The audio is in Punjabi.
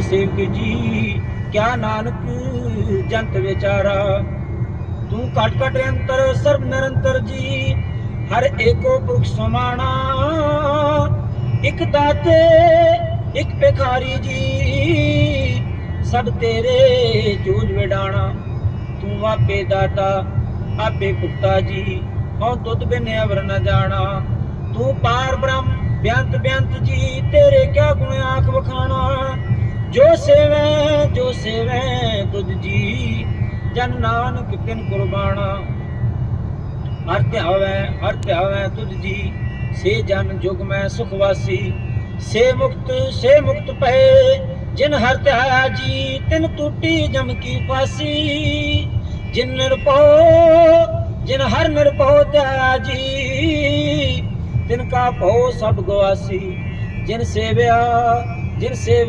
ਤੇਰੇ ਸੇਵਕ ਜੀ, ਕਿਆ ਨਾਨਕ ਜੰਤ ਵਿਚਾਰਾ। ਤੂੰ ਘਟ ਘਟ ਅੰਤਰ, ਸਰਬ ਨਿਰੰਤਰ ਜੀ, ਹਰ ਏਕੋ ਪੁਰਖ ਸਮਾਣਾ। ਇੱਕ ਦਾਤੇ, ਇੱਕ ਭਿਖਾਰੀ ਜੀ, ਸਭ ਤੇਰੇ ਜੂਝ ਵਿਡਾਣਾ। ਤੂੰ ਆਪੇ ਦਾਤਾ, ਆਪੇ ਪੁੱਤਾ ਜੀ ਹਉ ਦੁੱਧ ਬਿਨ ਅਵਰ ਨ ਜਾਣਾ। ਤੂੰ ਪਾਰ ਬ੍ਰਹਮ, ਬਿਆੰਤ ਬਿਆੰਤ ਜੀ, ਤੇਰੇ ਜੋ ਸੇਵੈ ਜੋ ਸੇਵੈ ਤੁਧ ਜੀ, ਜਨ ਨਾਨਕ ਤਿਨ ਕੁਰਬਾਨਾ। ਹਰ ਧਿਆਵੈ ਹਰ ਧਿਆਵੈ ਤੁਧ ਜੀ, ਸੇ ਜਨ ਜੁਗ ਮੈਂ ਸੁਖ ਵਾਸੀ। ਸੇ ਮੁਕਤ ਸੇ ਮੁਕਤ ਪਏ ਜਿਨ ਹਰ ਧਿਆਇਆ ਜੀ, ਤਿਨ ਟੂਟੀ ਜਮ ਕੀ ਫਾਸੀ ਜਿਨ ਨਿਰਭਉ, ਜਿਨ ਹਰ ਨਿਰਭਉ ਧਿਆਇਆ ਜੀ, ਤਿਨ ਕਾ ਭਉ ਸਭ ਗਵਾਸੀ ਜਿਨ ਸੇਵਿਆ ਜਿਨ ਸੇਵਿਆ